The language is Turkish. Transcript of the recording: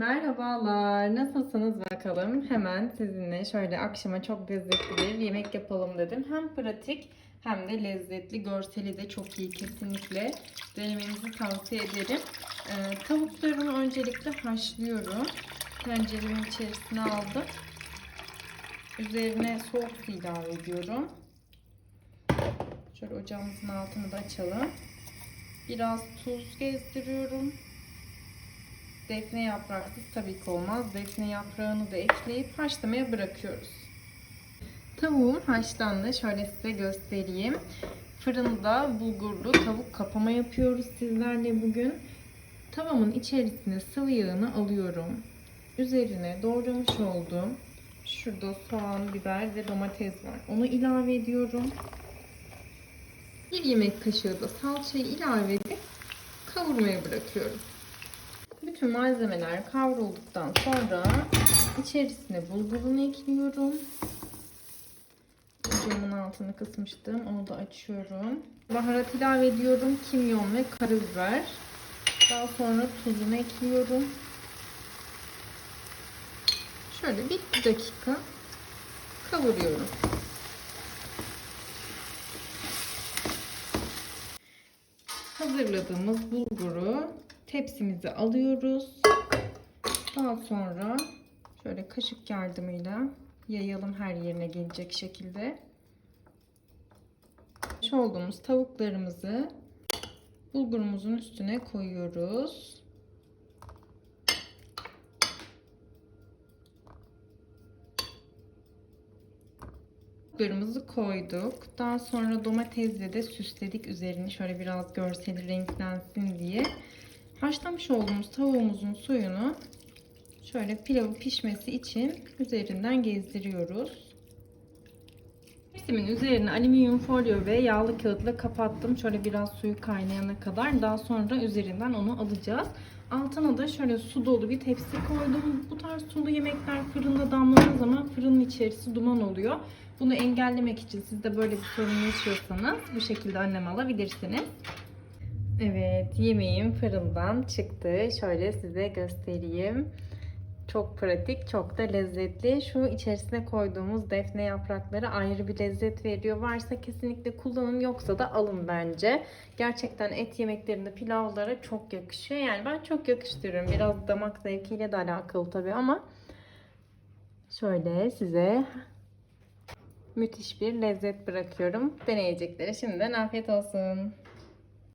Merhabalar, nasılsınız bakalım? Hemen sizinle şöyle akşama çok lezzetli bir yemek yapalım dedim. Hem pratik hem de lezzetli, görseli de çok iyi kesinlikle. Denemenizi tavsiye ederim. Ee, tavuklarımı öncelikle haşlıyorum. Tenceremin içerisine aldım. Üzerine soğuk su ilave ediyorum. Şöyle ocağımızın altını da açalım. Biraz tuz gezdiriyorum. Defne yapraksız tabii ki olmaz. Defne yaprağını da ekleyip haşlamaya bırakıyoruz. Tavuğum haşlandı. Şöyle size göstereyim. Fırında bulgurlu tavuk kapama yapıyoruz sizlerle bugün. Tavamın içerisine sıvı yağını alıyorum. Üzerine doğramış olduğum şurada soğan, biber ve domates var. Onu ilave ediyorum. Bir yemek kaşığı da salçayı ilave edip kavurmaya bırakıyorum. Bütün malzemeler kavrulduktan sonra içerisine bulgurunu ekliyorum. Ocağımın altını kısmıştım. Onu da açıyorum. Baharat ilave ediyorum. Kimyon ve karabiber. Daha sonra tuzunu ekliyorum. Şöyle bir dakika kavuruyorum. Hazırladığımız bulguru tepsimize alıyoruz. Daha sonra şöyle kaşık yardımıyla yayalım her yerine gelecek şekilde. Şu olduğumuz tavuklarımızı bulgurumuzun üstüne koyuyoruz. Bulgurumuzu koyduk. Daha sonra domatesle de süsledik üzerini. Şöyle biraz görseli renklensin diye. Haşlamış olduğumuz tavuğumuzun suyunu şöyle pilavın pişmesi için üzerinden gezdiriyoruz. Tepsimin üzerine alüminyum folyo ve yağlı kağıtla kapattım. Şöyle biraz suyu kaynayana kadar. Daha sonra üzerinden onu alacağız. Altına da şöyle su dolu bir tepsi koydum. Bu tarz sulu yemekler fırında damladığı zaman fırının içerisi duman oluyor. Bunu engellemek için siz de böyle bir sorun yaşıyorsanız bu şekilde önlem alabilirsiniz. Evet, yemeğim fırından çıktı. Şöyle size göstereyim. Çok pratik, çok da lezzetli. Şu içerisine koyduğumuz defne yaprakları ayrı bir lezzet veriyor. Varsa kesinlikle kullanın, yoksa da alın bence. Gerçekten et yemeklerinde pilavlara çok yakışıyor. Yani ben çok yakıştırıyorum. Biraz damak zevkiyle de alakalı tabii ama şöyle size müthiş bir lezzet bırakıyorum. Deneyeceklere şimdiden afiyet olsun.